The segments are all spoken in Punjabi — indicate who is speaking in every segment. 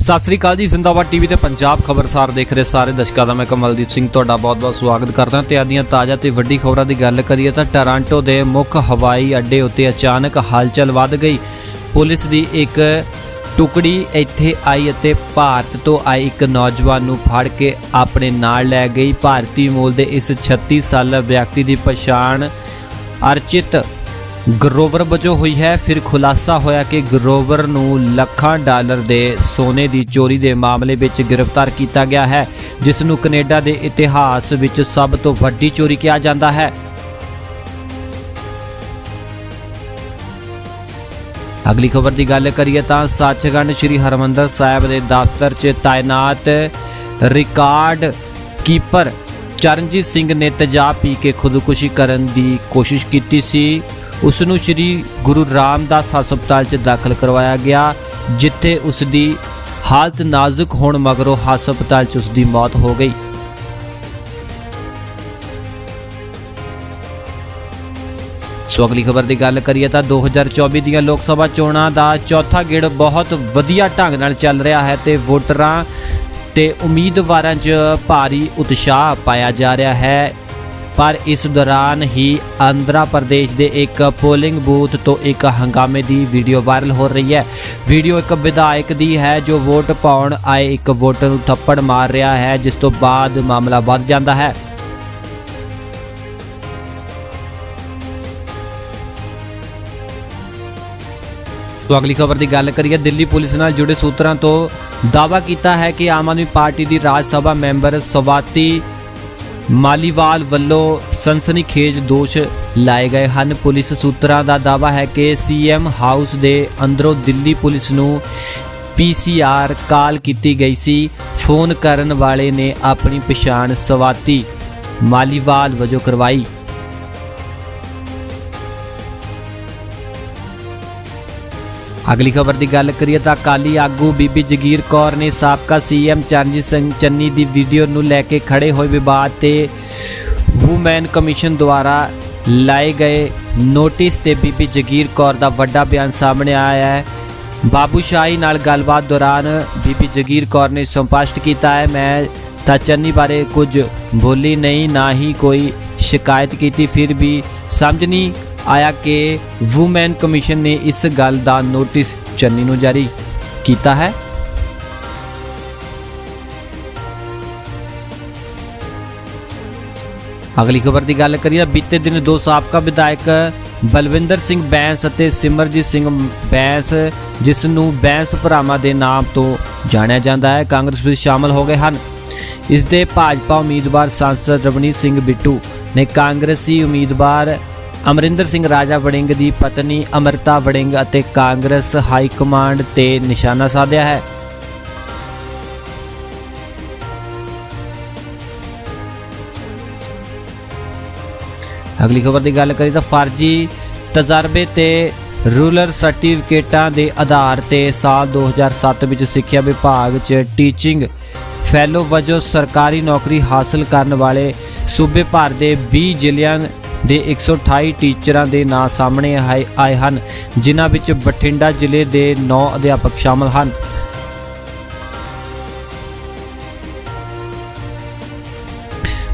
Speaker 1: ਸਤਿ ਸ੍ਰੀ ਅਕਾਲ ਜੀ, ਜ਼ਿੰਦਾਬਾਦ ਟੀਵੀ ਤੇ ਪੰਜਾਬ ਖਬਰਸਾਰ ਦੇਖ ਰਹੇ ਸਾਰੇ ਦਰਸ਼ਕਾਂ ਦਾ ਮੈਂ ਕਮਲਦੀਪ ਸਿੰਘ ਤੁਹਾਡਾ ਬਹੁਤ-ਬਹੁਤ ਸਵਾਗਤ ਕਰਦਾ ਤੇ ਆਦੀਆਂ ਤਾਜ਼ਾ ਤੇ ਵੱਡੀ ਖਬਰਾਂ ਦੀ ਗੱਲ ਕਰੀਏ ਤਾਂ ਟੋਰਾਂਟੋ ਦੇ ਮੁੱਖ ਹਵਾਈ ਅੱਡੇ ਉੱਤੇ ਅਚਾਨਕ ਹਲਚਲ ਵੱਧ ਗਈ। ਪੁਲਿਸ ਦੀ ਇੱਕ ਟੁਕੜੀ ਇੱਥੇ ਆਈ ਅਤੇ ਭਾਰਤ ਤੋਂ ਆਈ ਇੱਕ ਨੌਜਵਾਨ ਨੂੰ ਫੜ ਕੇ ਆਪਣੇ ਨਾਲ ਲੈ ਗਈ। ਭਾਰਤੀ ਮੂਲ ਦੇ ਇਸ 36 ਸਾਲਾ ਵਿਅਕਤੀ ਦੀ ਪਛਾਣ ਅਰਚਿਤ ਗਰੋਵਰ ਵਜੋਂ ਹੋਈ ਹੈ, ਫਿਰ ਖੁਲਾਸਾ ਹੋਇਆ ਕਿ ਗਰੋਵਰ ਨੂੰ ਲੱਖਾਂ ਡਾਲਰ ਦੇ ਸੋਨੇ ਦੀ ਚੋਰੀ ਦੇ ਮਾਮਲੇ ਵਿੱਚ ਗ੍ਰਿਫਤਾਰ ਕੀਤਾ ਗਿਆ ਹੈ ਜਿਸ ਨੂੰ ਕੈਨੇਡਾ ਦੇ ਇਤਿਹਾਸ ਵਿੱਚ ਸਭ ਤੋਂ ਵੱਡੀ ਚੋਰੀ ਕਿਹਾ ਜਾਂਦਾ ਹੈ। ਅਗਲੀ ਖਬਰ ਦੀ ਗੱਲ ਕਰੀਏ ਤਾਂ ਸੱਚਖੰਡ ਸ੍ਰੀ ਹਰਮੰਦਰ ਸਾਹਿਬ ਦੇ ਦਫ਼ਤਰ 'ਚ ਤਾਇਨਾਤ ਰਿਕਾਰਡ ਕੀਪਰ ਚਰਨਜੀਤ ਸਿੰਘ ਨੇ ਤਜਾਬ ਪੀ ਕੇ ਖੁਦਕੁਸ਼ੀ ਕਰਨ ਦੀ ਕੋਸ਼ਿਸ਼ ਕੀਤੀ ਸੀ। ਉਸ ਨੂੰ ਸ੍ਰੀ ਗੁਰੂ ਰਾਮਦਾਸ ਹਸਪਤਾਲ 'ਚ ਦਾਖਲ ਕਰਵਾਇਆ ਗਿਆ, ਜਿੱਥੇ ਉਸ ਦੀ ਹਾਲਤ ਨਾਜ਼ੁਕ ਹੋਣ ਮਗਰੋਂ ਹਸਪਤਾਲ 'ਚ ਉਸ ਦੀ ਮੌਤ ਹੋ ਗਈ। ਸੋ ਅਗਲੀ ਖਬਰ ਦੀ ਗੱਲ ਕਰੀਏ ਤਾਂ 2024 ਦੀਆਂ ਲੋਕ ਸਭਾ ਚੋਣਾਂ ਦਾ ਚੌਥਾ ਗੇੜ ਬਹੁਤ ਵਧੀਆ ਢੰਗ ਨਾਲ ਚੱਲ ਰਿਹਾ ਹੈ ਤੇ ਵੋਟਰਾਂ ਤੇ ਉਮੀਦਵਾਰਾਂ 'ਚ ਭਾਰੀ ਉਤਸ਼ਾਹ ਪਾਇਆ ਜਾ ਰਿਹਾ ਹੈ। ਪਰ ਇਸ ਦੌਰਾਨ ਹੀ ਆਂਧਰਾ ਪ੍ਰਦੇਸ਼ ਦੇ ਇੱਕ ਪੋਲਿੰਗ ਬੂਥ ਤੋਂ ਇੱਕ ਹੰਗਾਮੇ ਦੀ ਵੀਡੀਓ ਵਾਇਰਲ ਹੋ ਰਹੀ ਹੈ। ਵੀਡੀਓ ਇੱਕ ਵਿਧਾਇਕ ਦੀ ਹੈ ਜੋ ਵੋਟ ਪਾਉਣ ਆਏ ਇੱਕ ਵੋਟਰ ਨੂੰ ਥੱਪੜ ਮਾਰ ਰਿਹਾ ਹੈ, ਜਿਸ ਤੋਂ ਬਾਅਦ ਮਾਮਲਾ ਵੱਧ ਜਾਂਦਾ ਹੈ। ਤੋਂ ਅਗਲੀ ਖਬਰ ਦੀ ਗੱਲ ਕਰੀਏ, ਦਿੱਲੀ ਪੁਲਿਸ ਨਾਲ ਜੁੜੇ ਸੂਤਰਾਂ ਤੋਂ ਦਾਅਵਾ ਕੀਤਾ ਹੈ ਕਿ ਆਮ ਆਦਮੀ ਪਾਰਟੀ ਦੀ ਰਾਜ ਸਭਾ ਮੈਂਬਰ ਸਵਾਤੀ ਮਾਲੀਵਾਲ ਵੱਲੋਂ ਸਨਸਨੀਖੇਜ ਦੋਸ਼ ਲਾਏ ਗਏ ਹਨ। ਪੁਲਿਸ ਸੂਤਰਾਂ ਦਾ ਦਾਅਵਾ ਹੈ ਕਿ ਸੀਐਮ ਹਾਊਸ ਦੇ ਅੰਦਰੋਂ ਦਿੱਲੀ ਪੁਲਿਸ ਨੂੰ ਪੀਸੀਆਰ ਕਾਲ ਕੀਤੀ ਗਈ ਸੀ। ਫੋਨ ਕਰਨ ਵਾਲੇ ਨੇ ਆਪਣੀ ਪਛਾਣ ਸਵਾਤੀ। ਮਾਲੀਵਾਲ ਵਜੋਂ ਕਰਵਾਈ। ਅਗਲੀ ਖਬਰ ਦੀ ਗੱਲ ਕਰੀਏ ਤਾਂ ਅਕਾਲੀ ਆਗੂ ਬੀਬੀ ਜਗੀਰ ਕੌਰ ਨੇ ਸਾਬਕਾ ਸੀਐਮ ਚਰਨਜੀਤ ਸਿੰਘ ਚੰਨੀ ਦੀ ਵੀਡੀਓ ਨੂੰ ਲੈ ਕੇ ਖੜੇ ਹੋਏ ਵਿਵਾਦ ਤੇ ਵੂਮੈਨ ਕਮਿਸ਼ਨ ਦੁਆਰਾ ਲਾਏ ਗਏ ਨੋਟਿਸ ਤੇ ਬੀਬੀ ਜਗੀਰ ਕੌਰ ਦਾ ਵੱਡਾ ਬਿਆਨ ਸਾਹਮਣੇ ਆਇਆ ਹੈ। ਬਾਬੂ ਸ਼ਾਹੀ ਨਾਲ ਗੱਲਬਾਤ ਦੌਰਾਨ ਬੀਬੀ ਜਗੀਰ ਕੌਰ ਨੇ ਸਪਸ਼ਟ ਕੀਤਾ ਹੈ, ਮੈਂ ਤਾਂ ਚੰਨੀ ਬਾਰੇ ਕੁਝ ਬੋਲੀ ਨਹੀਂ, ਨਾ ਹੀ ਕੋਈ ਸ਼ਿਕਾਇਤ ਕੀਤੀ, ਫਿਰ ਵੀ ਸਮਝ ਨਹੀਂ ਆਇਆ ਕਿ ਵੂਮੈਨ ਕਮਿਸ਼ਨ ਨੇ ਇਸ ਗੱਲ ਦਾ ਨੋਟਿਸ ਚੰਨੀ ਨੂੰ ਜਾਰੀ ਕੀਤਾ ਹੈ। ਅਗਲੀ ਖਬਰ ਦੀ ਗੱਲ ਕਰੀਏ, ਬੀਤੇ ਦਿਨ ਦੋ ਸਾਬਕਾ ਵਿਧਾਇਕ ਬਲਵਿੰਦਰ ਸਿੰਘ ਬੈਂਸ ਅਤੇ ਸਿਮਰਜੀਤ ਸਿੰਘ ਬੈਂਸ, ਜਿਸ ਨੂੰ ਬੈਂਸ ਭਰਾਵਾਂ ਦੇ ਨਾਮ ਤੋਂ ਜਾਣਿਆ ਜਾਂਦਾ ਹੈ, ਕਾਂਗਰਸ ਵਿੱਚ ਸ਼ਾਮਲ ਹੋ ਗਏ ਹਨ। ਇਸ ਦੇ ਭਾਜਪਾ ਉਮੀਦਵਾਰ ਸੰਸਦ ਰਵਨੀਤ ਸਿੰਘ ਬਿੱਟੂ ਨੇ ਕਾਂਗਰਸੀ ਉਮੀਦਵਾਰ ਅਮਰਿੰਦਰ ਸਿੰਘ ਰਾਜਾ ਵੜਿੰਗ ਦੀ ਪਤਨੀ ਅਮਰਤਾ ਵੜਿੰਗ ਅਤੇ ਕਾਂਗਰਸ ਹਾਈ ਕਮਾਂਡ ਤੇ ਨਿਸ਼ਾਨਾ ਸਾਧਿਆ ਹੈ। ਅਗਲੀ ਖਬਰ ਦੀ ਗੱਲ ਕਰੀ ਤਾਂ ਫਰਜ਼ੀ ਤਜਰਬੇ ਤੇ ਰੂਲਰ ਸਰਟੀਫਿਕੇਟਾਂ ਦੇ ਆਧਾਰ ਤੇ ਸਾਲ 2007 ਵਿੱਚ ਸਿੱਖਿਆ ਵਿਭਾਗ 'ਚ ਟੀਚਿੰਗ ਫੈਲੋ ਵਜੋਂ ਸਰਕਾਰੀ ਨੌਕਰੀ ਹਾਸਲ ਕਰਨ ਵਾਲੇ ਸੂਬੇ ਭਰ ਦੇ 20 ਜ਼ਿਲ੍ਹਿਆਂ ਦੇ 128 ਟੀਚਰਾਂ ਦੇ ਨਾਂ ਸਾਹਮਣੇ ਆਏ ਆਏ ਹਨ, ਜਿਨ੍ਹਾਂ ਵਿੱਚ ਬਠਿੰਡਾ ਜ਼ਿਲ੍ਹੇ ਦੇ 9 ਅਧਿਆਪਕ ਸ਼ਾਮਲ ਹਨ।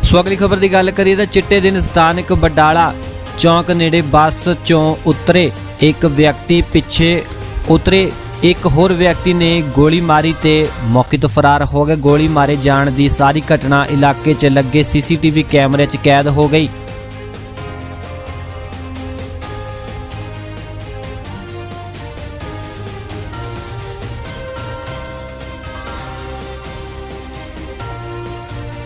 Speaker 1: ਸੋ ਅਗਲੀ ਖਬਰ ਦੀ ਗੱਲ ਕਰੀਏ ਤਾਂ ਚਿੱਟੇ ਦਿਨ ਸਥਾਨਕ ਬਡਾਲਾ ਚੌਂਕ ਨੇੜੇ ਬੱਸ ਚੋਂ ਉਤਰੇ ਇੱਕ ਵਿਅਕਤੀ ਪਿੱਛੇ ਉਤਰੇ। ਇੱਕ ਹੋਰ ਵਿਅਕਤੀ ਨੇ ਗੋਲੀ ਮਾਰੀ ਤੇ ਮੌਕੇ ਤੋਂ ਫਰਾਰ ਹੋ ਗਿਆ ਗੋਲੀ ਮਾਰੇ ਜਾਣ ਦੀ ਸਾਰੀ ਘਟਨਾ ਇਲਾਕੇ 'ਚ ਲੱਗੇ ਸੀਸੀਟੀਵੀ ਕੈਮਰੇ 'ਚ ਕੈਦ ਹੋ ਗਈ।